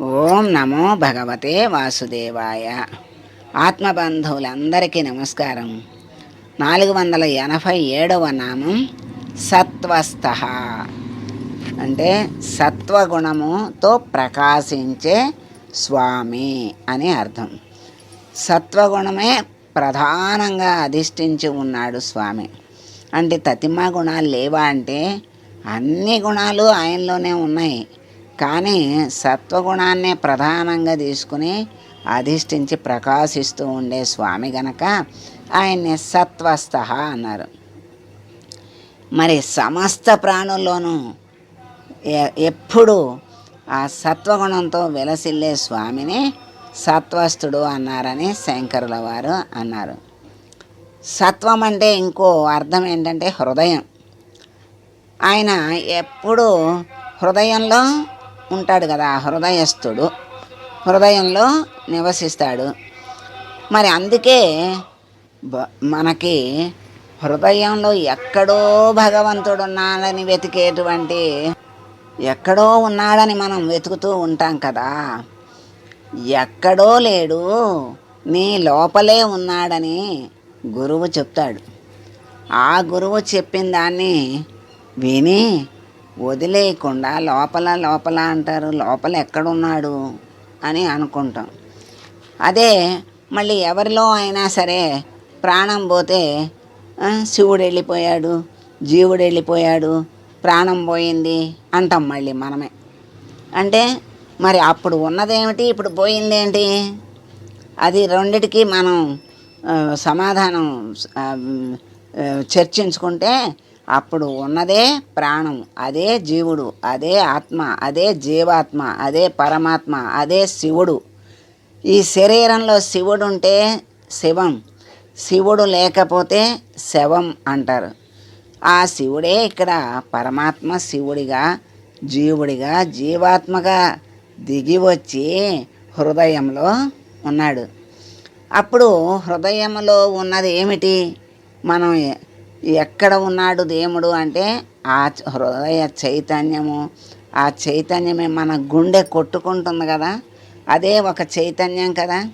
ఓం నమో భగవతే వాసుదేవాయ. ఆత్మబంధువులందరికీ నమస్కారం. నాలుగు వందల ఎనభై ఏడవ నామం సత్వస్థ. అంటే సత్వగుణముతో ప్రకాశించే స్వామి అని అర్థం. సత్వగుణమే ప్రధానంగా అధిష్ఠించి ఉన్నాడు స్వామి. అంటే తతిమా గుణాలు లేవా అంటే అన్ని గుణాలు ఆయనలోనే ఉన్నాయి. కానీ సత్వగుణాన్నే ప్రధానంగా తీసుకుని అధిష్ఠించి ప్రకాశిస్తూ ఉండే స్వామి గనక ఆయన్ని సత్వస్థ అన్నారు. మరి సమస్త ప్రాణుల్లోనూ ఎప్పుడు ఆ సత్వగుణంతో విలసిల్లే స్వామిని సత్వస్థుడు అన్నారని శంకరుల వారు అన్నారు. సత్వం అంటే ఇంకో అర్థం ఏంటంటే హృదయం. ఆయన ఎప్పుడు హృదయంలో ఉంటాడు కదా హృదయస్థుడు. హృదయంలో నివసిస్తాడు. మరి అందుకే బ- మనకి హృదయంలో ఎక్కడో భగవంతుడు ఉన్నాడని వెతికేటువంటి ఎక్కడో ఉన్నాడని మనం వెతుకుతూ ఉంటాం కదా. ఎక్కడో లేడు నీ లోపలే ఉన్నాడని గురువు చెప్తాడు. ఆ గురువు చెప్పిన దాన్ని విని వదిలేయకుండా లోపల లోపల అంటారు లోపల ఎక్కడున్నాడు అని అనుకుంటాం. అదే మళ్ళీ ఎవరిలో అయినా సరే ప్రాణం పోతే శివుడు వెళ్ళిపోయాడు జీవుడు వెళ్ళిపోయాడు ప్రాణం పోయింది అంటాం మళ్ళీ మనమే. అంటే మరి అప్పుడు ఉన్నదేమిటి ఇప్పుడు పోయిందేంటి? అది రెండిటికి మనం సమాధానం చర్చించుకుంటే అప్పుడు ఉన్నదే ప్రాణం అదే జీవుడు అదే ఆత్మ అదే జీవాత్మ అదే పరమాత్మ అదే శివుడు. ఈ శరీరంలో శివుడు ఉంటే శివం శివుడు లేకపోతే శవం అంటారు. ఆ శివుడే ఇక్కడ పరమాత్మ శివుడిగా జీవుడిగా జీవాత్మగా దిగి వచ్చి హృదయంలో ఉన్నాడు. అప్పుడు హృదయంలో ఉన్నది ఏమిటి? మనం ఎక్కడ ఉన్నాడు దేవుడు అంటే ఆ హృదయ చైతన్యము ఆ చైతన్యమే మన గుండె కొట్టుకుంటుంది కదా. అదే ఒక చైతన్యం కదా.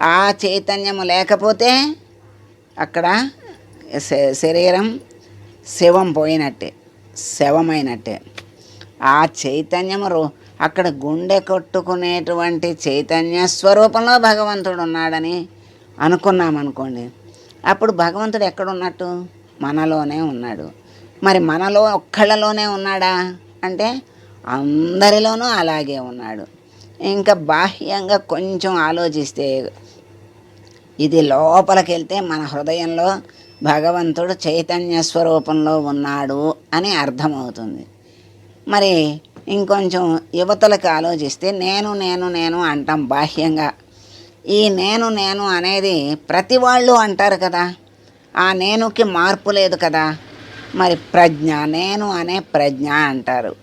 ఆ చైతన్యము లేకపోతే అక్కడ శ- శరీరం శవం పోయినట్టే శవమైనట్టే. ఆ చైతన్యము రో అక్కడ గుండె కొట్టుకునేటువంటి చైతన్య స్వరూపంలో భగవంతుడు ఉన్నాడని అనుకున్నాం అనుకోండి అప్పుడు భగవంతుడు ఎక్కడున్నట్టు మనలోనే ఉన్నాడు. మరి మనలో ఒక్కళ్ళలోనే ఉన్నాడా? అంటే అందరిలోనూ అలాగే ఉన్నాడు. ఇంకా బాహ్యంగా కొంచెం ఆలోచిస్తే ఇది లోపలికి వెళ్తే మన హృదయంలో భగవంతుడు చైతన్య స్వరూపంలో ఉన్నాడు అని అర్థమవుతుంది. మరి ఇంకొంచెం యువతలకు ఆలోచిస్తే నేను నేను నేను అంటాం బాహ్యంగా. ఈ నేను నేను అనేది ప్రతి వాళ్ళు అంటారు కదా. ఆ నేనుకి మార్పు లేదు కదా. మరి ప్రజ్ఞ నేను అనే ప్రజ్ఞ అంటారు.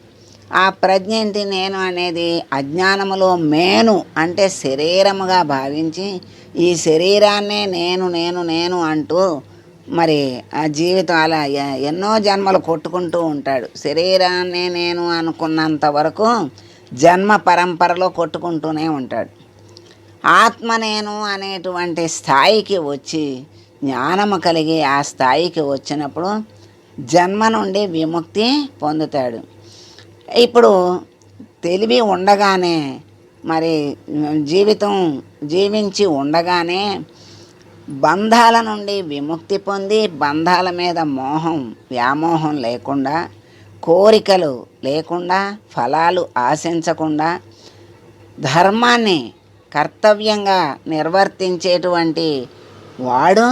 ఆ ప్రజ్ఞ ఏంటి? నేను అనేది అజ్ఞానములో మేను అంటే శరీరముగా భావించి ఈ శరీరాన్నే నేను నేను నేను అంటూ మరి ఆ జీవితం అలా ఎన్నో జన్మలు కొట్టుకుంటూ ఉంటాడు. శరీరాన్నే నేను అనుకున్నంత వరకు జన్మ పరంపరలో కొట్టుకుంటూనే ఉంటాడు. ఆత్మ నేను అనేటువంటి స్థాయికి వచ్చి జ్ఞానము కలిగి ఆ స్థాయికి వచ్చినప్పుడు జన్మ నుండి విముక్తి పొందుతాడు. ఇప్పుడు తెలివి ఉండగానే మరి జీవితం జీవించి ఉండగానే బంధాల నుండి విముక్తి పొంది బంధాల మీద మోహం వ్యామోహం లేకుండా కోరికలు లేకుండా ఫలాలు ఆశించకుండా ధర్మాన్ని కర్తవ్యంగా నిర్వర్తించేటువంటి వాడు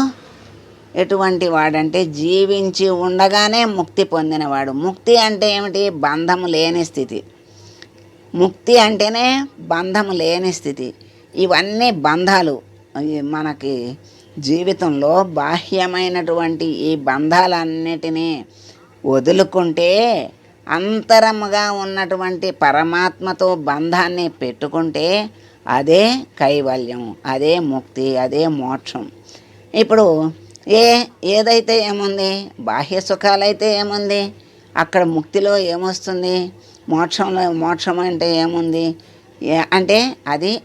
ఎటువంటి వాడంటే జీవించి ఉండగానే ముక్తి పొందినవాడు. ముక్తి అంటే ఏమిటి? బంధము లేని స్థితి. ముక్తి అంటేనే బంధము లేని స్థితి. ఇవన్నీ బంధాలు. మనకి జీవితంలో బాహ్యమైనటువంటి ఈ బంధాలన్నిటినీ వదులుకుంటే అంతరముగా ఉన్నటువంటి పరమాత్మతో బంధాన్ని పెట్టుకుంటే అదే కైవల్యం అదే ముక్తి అదే మోక్షం. ఇప్పుడు ఏ ఏదైతే ఏముంది? బాహ్య సుఖాలైతే ఏముంది? అక్కడ ముక్తిలో ఏమొస్తుంది? మోక్షంలో మోక్షం అంటే ఏముంది? ఏ- అంటే అది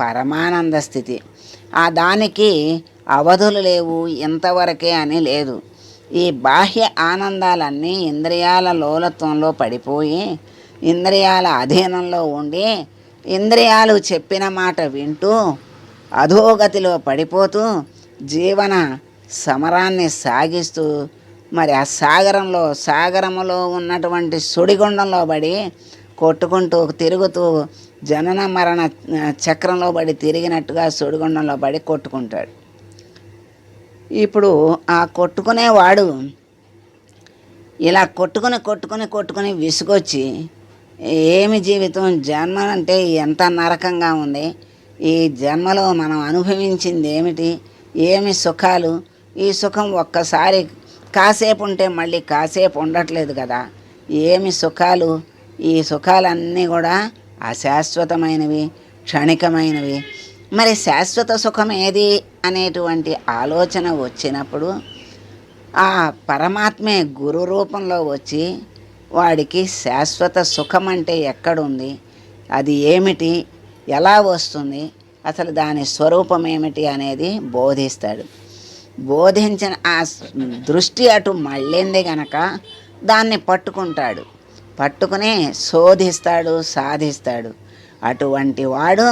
పరమానంద స్థితి. ఆ దానికి అవధులు లేవు ఇంతవరకే అని లేదు. ఈ బాహ్య ఆనందాలన్నీ ఇంద్రియాల లోలత్వంలో పడిపోయి ఇంద్రియాల అధీనంలో ఉండి ఇంద్రియాలు చెప్పిన మాట వింటూ అధోగతిలో పడిపోతూ జీవన సమరాన్ని సాగిస్తూ మరి ఆ సాగరంలో సాగరములో ఉన్నటువంటి సుడిగుండంలో పడి కొట్టుకుంటూ తిరుగుతూ జనన మరణ చక్రంలో పడి తిరిగినట్టుగా సుడిగుండంలో పడి కొట్టుకుంటాడు. ఇప్పుడు ఆ కొట్టుకునేవాడు ఇలా కొట్టుకుని కొట్టుకుని కొట్టుకుని విసుగొచ్చి ఏమి జీవితం జన్మ అంటే ఎంత నరకంగా ఉంది ఈ జన్మలో మనం అనుభవించింది ఏమిటి ఏమి సుఖాలు ఈ సుఖం ఒక్కసారి కాసేపు ఉంటే మళ్ళీ కాసేపు ఉండట్లేదు కదా. ఏమి సుఖాలు? ఈ సుఖాలన్నీ కూడా అశాశ్వతమైనవి క్షణికమైనవి. మరి శాశ్వత సుఖం ఏది అనేటువంటి ఆలోచన వచ్చినప్పుడు ఆ పరమాత్మే గురు రూపంలో వచ్చి వాడికి శాశ్వత సుఖం అంటే ఎక్కడుంది? అది ఏమిటి? ఎలా వస్తుంది? అసలు దాని స్వరూపం ఏమిటి అనేది బోధిస్తాడు. బోధించిన ఆ దృష్టి అటు మళ్ళింది గనక దాన్ని పట్టుకుంటాడు. పట్టుకుని శోధిస్తాడు సాధిస్తాడు. అటువంటి వాడు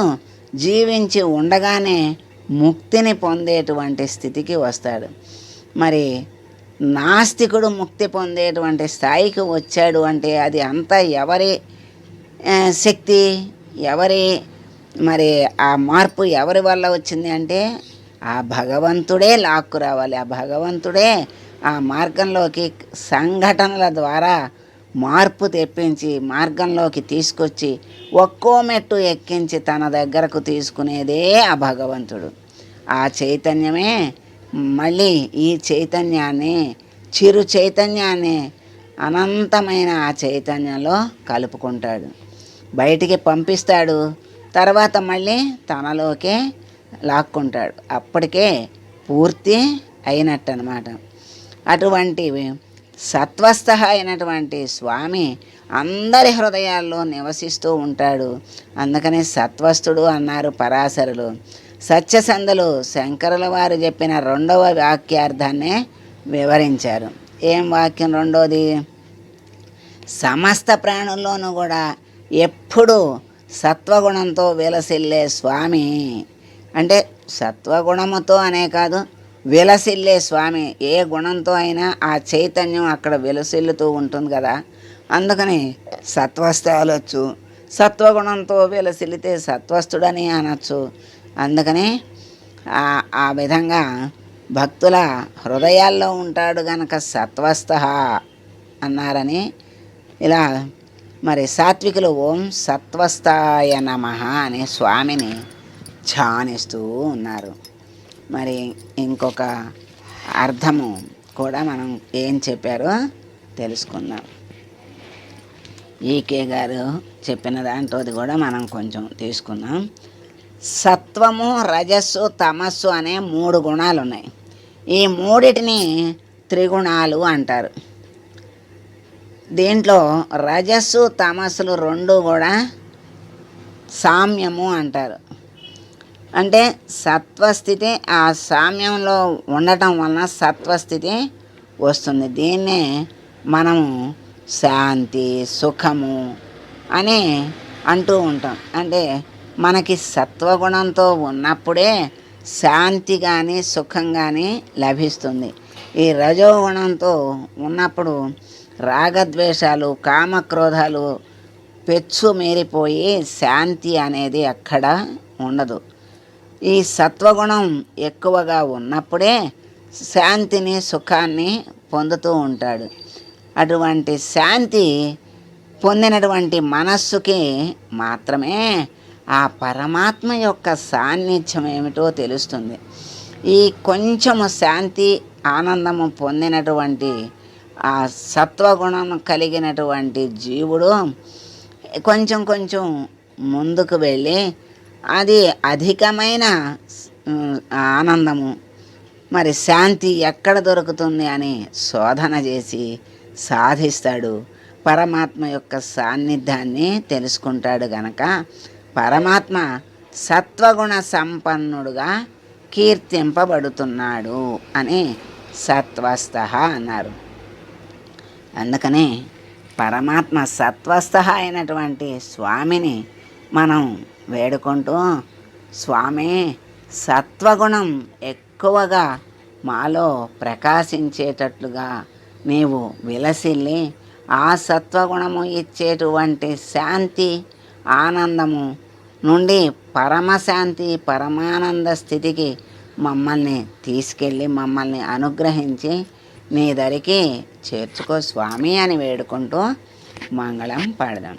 జీవించి ఉండగానే ముక్తిని పొందేటువంటి స్థితికి వస్తాడు. మరి నాస్తికుడు ముక్తి పొందేటువంటి స్థాయికి వచ్చాడు అంటే అది అంతా ఎవరి శక్తి ఎవరి మరి ఆ మార్పు ఎవరి వల్ల వచ్చింది అంటే ఆ భగవంతుడే లాక్కు రావాలి ఆ భగవంతుడే ఆ మార్గంలోకి సంఘటనల ద్వారా మార్పు తెప్పించి మార్గంలోకి తీసుకొచ్చి ఒక్కో మెట్టు ఎక్కించి తన దగ్గరకు తీసుకునేదే ఆ భగవంతుడు. ఆ చైతన్యమే మళ్ళీ ఈ చైతన్యాన్ని చిరు చైతన్యాన్ని అనంతమైన ఆ చైతన్యంలో కలుపుకుంటాడు. బయటికి పంపిస్తాడు. తర్వాత మళ్ళీ తనలోకే లాక్కుంటాడు. అప్పటికే పూర్తి అయినట్టు అనమాట అటువంటి సత్వస్థ అయినటువంటి స్వామి అందరి హృదయాల్లో నివసిస్తూ ఉంటాడు. అందుకనే సత్వస్థుడు అన్నారు పరాశరులు. సత్యసంధులు శంకరుల వారు చెప్పిన రెండవ వాక్యార్థాన్నే వివరించారు. ఏం వాక్యం రెండోది? సమస్త ప్రాణుల్లోనూ కూడా ఎప్పుడూ సత్వగుణంతో విలసిల్లే స్వామి. అంటే సత్వగుణముతో అనే కాదు విలసిల్లే స్వామి. ఏ గుణంతో అయినా ఆ చైతన్యం అక్కడ విలసిల్లుతూ ఉంటుంది కదా. అందుకని సత్వస్థ అనొచ్చు సత్వగుణంతో విలసిల్లితే సత్వస్థుడని అనొచ్చు. అందుకని ఆ- ఆ విధంగా భక్తుల హృదయాల్లో ఉంటాడు గనక సత్వస్థ అన్నారని ఇలా మరి సాత్వికులు ఓం సత్వస్థాయ నమ అనే స్వామిని ఛానిస్తూ ఉన్నారు. మరి ఇంకొక అర్థము కూడా మనం ఏం చెప్పారో తెలుసుకుందాం. ఈకే గారు చెప్పిన దాంట్లోది కూడా మనం కొంచెం తీసుకుందాం. సత్వము రజస్సు తమస్సు అనే మూడు గుణాలు ఉన్నాయి ఈ మూడిటిని త్రిగుణాలు అంటారు. దీంట్లో రజస్సు తమస్సులు రెండు కూడా సామ్యము అంటారు. అంటే సత్వస్థితి ఆ సామ్యంలో ఉండటం వలన సత్వస్థితి వస్తుంది. దీన్నే మనము శాంతి సుఖము అని అంటూ ఉంటాం. అంటే మనకి సత్వగుణంతో ఉన్నప్పుడే శాంతి కానీ సుఖం కానీ లభిస్తుంది. ఈ రజోగుణంతో ఉన్నప్పుడు రాగద్వేషాలు కామక్రోధాలు పెచ్చు మీరిపోయి శాంతి అనేది అక్కడ ఉండదు. ఈ సత్వగుణం ఎక్కువగా ఉన్నప్పుడే శాంతిని సుఖాన్ని పొందుతూ ఉంటాడు. అటువంటి శాంతి పొందినటువంటి మనస్సుకి మాత్రమే ఆ పరమాత్మ యొక్క సాన్నిధ్యం ఏమిటో తెలుస్తుంది. ఈ కొంచెము శాంతి ఆనందము పొందినటువంటి ఆ సత్వగుణం కలిగినటువంటి జీవుడు కొంచెం కొంచెం ముందుకు వెళ్ళి అది అధికమైన ఆనందము. మరి శాంతి ఎక్కడ దొరుకుతుంది అని శోధన చేసి సాధిస్తాడు. పరమాత్మ యొక్క సాన్నిధ్యాన్ని తెలుసుకుంటాడు గనక. పరమాత్మ సత్వగుణ సంపన్నుడుగా కీర్తింపబడుతున్నాడు అని సత్వస్థ అన్నారు. అందుకనే పరమాత్మ సత్వస్థ అయినటువంటి స్వామిని మనం వేడుకుంటూ స్వామి సత్వగుణం ఎక్కువగా మాలో ప్రకాశించేటట్లుగా నీవు విలసిల్లి ఆ సత్వగుణము ఇచ్చేటువంటి శాంతి ఆనందము నుండి పరమశాంతి పరమానంద స్థితికి మమ్మల్ని తీసుకెళ్ళి మమ్మల్ని అనుగ్రహించి నీ దరికి చేర్చుకో స్వామి అని వేడుకుంటూ మంగళం పాడదాం.